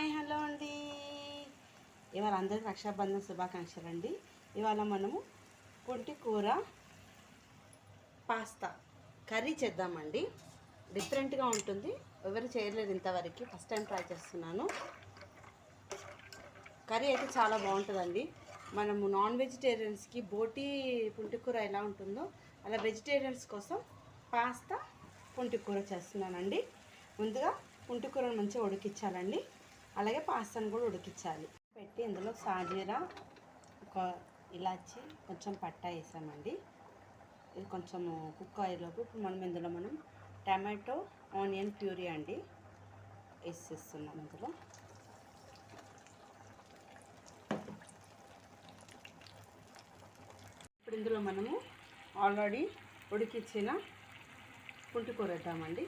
Hi hello అండి. ఇవాళ అందరికీ రక్షాబంధన్ శుభాకాంక్షలు అండి. ఇవాళ మనము పుంటి కూర పాస్తా కర్రీ చేద్దామండి. డిఫరెంట్గా ఉంటుంది. ఎవరు చేయలేదు ఇంతవరకు. ఫస్ట్ టైం ట్రై చేస్తున్నాను. కర్రీ అయితే చాలా బాగుంటుందండి. మనము నాన్ వెజిటేరియన్స్కి బోటి పుంటికూర ఎలా ఉంటుందో అలా వెజిటేరియన్స్ కోసం పాస్తా పుంటికూర చేస్తున్నానండి. ముందుగా పుంటికూరను మంచిగా ఉడికించాలండి. అలాగే పాస్తాను కూడా ఉడికించాలి. పెట్టి ఇందులో సాజీరా ఒక ఇలాచి కొంచెం పట్టా వేసామండి. ఇది కొంచెం కుక్ అయ్యేలోపు ఇప్పుడు మనం ఇందులో మనం టమాటో ఆనియన్ ప్యూరీ అండి వేసేస్తున్నాం ఇందులో. ఇప్పుడు ఇందులో మనము ఆల్రెడీ ఉడికించిన పుంటికూర వేద్దామండి.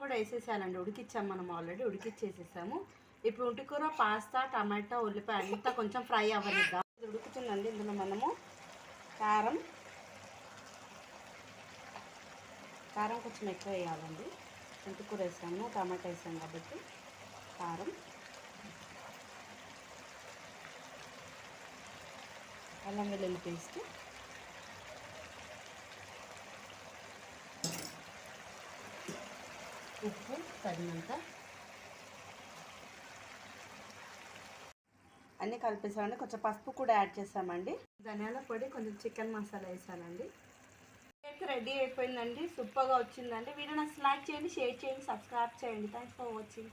కూడా వేసేసానండి. ఉడికిచ్చాము మనం ఆల్రెడీ ఉడికిచ్చేసేసాము. ఇప్పుడు ఉంటికూర పాస్తా టమాటా ఉల్లిపాయ అంతా కొంచెం ఫ్రై అవ్వనిద్దాం. ఉడుకుతుందండి ఇందులో మనము. కారం. కారం కొంచెం ఎక్కువ వేయాలండి. చింతకూర వేసాము టమాటా వేసాము కాబట్టి కారం. అల్లం వెల్లుల్లి పేస్ట్. ఉప్పు తగినంత. అన్నీ కలిపేసామండి. కొంచెం పసుపు కూడా యాడ్ చేసామండి. ధనియాల పొడి కొంచెం చికెన్ మసాలా వేసానండి. కేక్ రెడీ అయిపోయిందండి. సూపర్గా వచ్చిందండి. వీడియో నాకు లైక్ చేయండి షేర్ చేయండి సబ్స్క్రైబ్ చేయండి. Thanks for watching